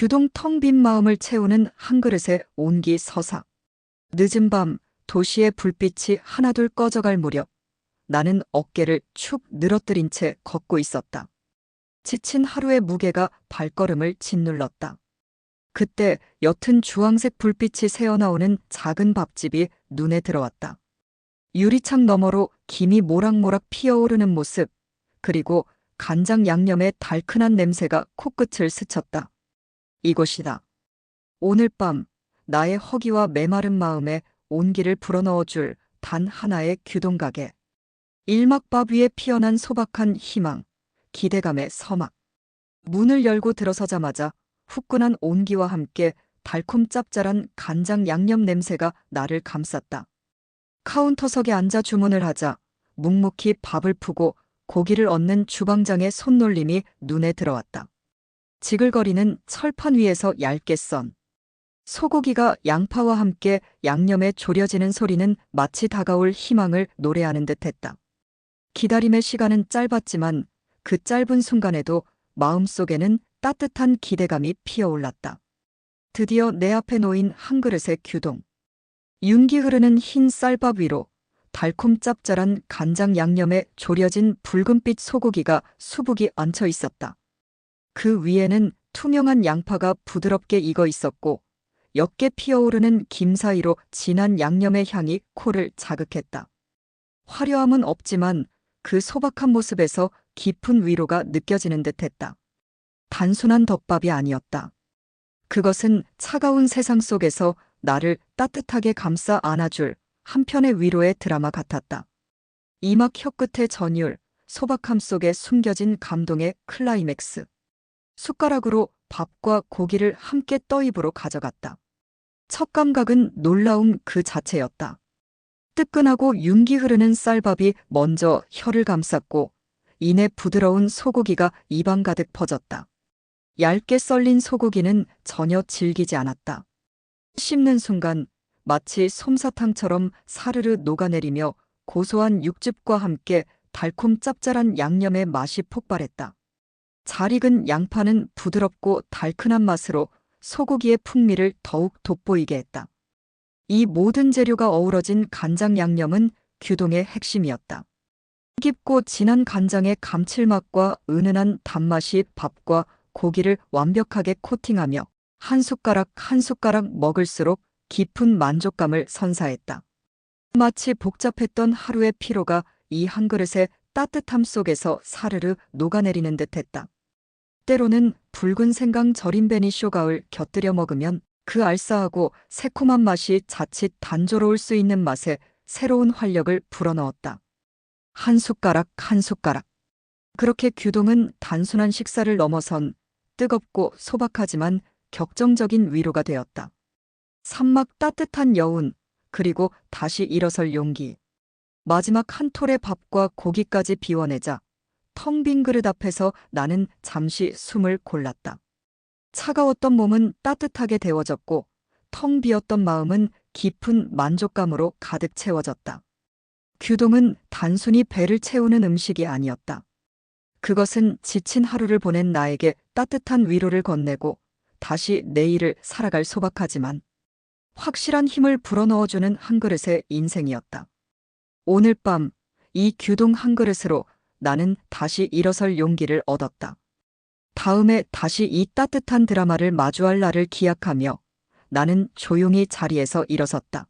규동 텅 빈 마음을 채우는 한 그릇의 온기 서삭. 늦은 밤 도시의 불빛이 하나둘 꺼져갈 무렵 나는 어깨를 축 늘어뜨린 채 걷고 있었다. 지친 하루의 무게가 발걸음을 짓눌렀다. 그때 옅은 주황색 불빛이 새어나오는 작은 밥집이 눈에 들어왔다. 유리창 너머로 김이 모락모락 피어오르는 모습, 그리고 간장 양념의 달큰한 냄새가 코끝을 스쳤다. 이곳이다. 오늘 밤 나의 허기와 메마른 마음에 온기를 불어넣어 줄 단 하나의 규동가게. 일막밥 위에 피어난 소박한 희망, 기대감의 서막. 문을 열고 들어서자마자 후끈한 온기와 함께 달콤 짭짤한 간장 양념 냄새가 나를 감쌌다. 카운터석에 앉아 주문을 하자 묵묵히 밥을 푸고 고기를 얻는 주방장의 손놀림이 눈에 들어왔다. 지글거리는 철판 위에서 얇게 썬 소고기가 양파와 함께 양념에 졸여지는 소리는 마치 다가올 희망을 노래하는 듯했다. 기다림의 시간은 짧았지만 그 짧은 순간에도 마음속에는 따뜻한 기대감이 피어올랐다. 드디어 내 앞에 놓인 한 그릇의 규동. 윤기 흐르는 흰 쌀밥 위로 달콤 짭짤한 간장 양념에 졸여진 붉은빛 소고기가 수북이 얹혀 있었다. 그 위에는 투명한 양파가 부드럽게 익어 있었고 옅게 피어오르는 김 사이로 진한 양념의 향이 코를 자극했다. 화려함은 없지만 그 소박한 모습에서 깊은 위로가 느껴지는 듯했다. 단순한 덮밥이 아니었다. 그것은 차가운 세상 속에서 나를 따뜻하게 감싸 안아줄 한편의 위로의 드라마 같았다. 이막 혀끝의 전율, 소박함 속에 숨겨진 감동의 클라이맥스. 숟가락으로 밥과 고기를 함께 떠입으로 가져갔다. 첫 감각은 놀라움 그 자체였다. 뜨끈하고 윤기 흐르는 쌀밥이 먼저 혀를 감쌌고 이내 부드러운 소고기가 입안 가득 퍼졌다. 얇게 썰린 소고기는 전혀 질기지 않았다. 씹는 순간 마치 솜사탕처럼 사르르 녹아내리며 고소한 육즙과 함께 달콤 짭짤한 양념의 맛이 폭발했다. 잘 익은 양파는 부드럽고 달큰한 맛으로 소고기의 풍미를 더욱 돋보이게 했다. 이 모든 재료가 어우러진 간장 양념은 규동의 핵심이었다. 깊고 진한 간장의 감칠맛과 은은한 단맛이 밥과 고기를 완벽하게 코팅하며 한 숟가락 한 숟가락 먹을수록 깊은 만족감을 선사했다. 마치 복잡했던 하루의 피로가 이 한 그릇의 따뜻함 속에서 사르르 녹아내리는 듯했다. 때로는 붉은 생강 절인 베니쇼가을 곁들여 먹으면 그 알싸하고 새콤한 맛이 자칫 단조로울 수 있는 맛에 새로운 활력을 불어넣었다. 한 숟가락 한 숟가락. 그렇게 규동은 단순한 식사를 넘어선 뜨겁고 소박하지만 격정적인 위로가 되었다. 산막 따뜻한 여운, 그리고 다시 일어설 용기. 마지막 한 톨의 밥과 고기까지 비워내자 텅 빈 그릇 앞에서 나는 잠시 숨을 골랐다. 차가웠던 몸은 따뜻하게 데워졌고 텅 비었던 마음은 깊은 만족감으로 가득 채워졌다. 규동은 단순히 배를 채우는 음식이 아니었다. 그것은 지친 하루를 보낸 나에게 따뜻한 위로를 건네고 다시 내일을 살아갈 소박하지만 확실한 힘을 불어넣어주는 한 그릇의 인생이었다. 오늘 밤 이 규동 한 그릇으로 나는 다시 일어설 용기를 얻었다. 다음에 다시 이 따뜻한 드라마를 마주할 날을 기약하며 나는 조용히 자리에서 일어섰다.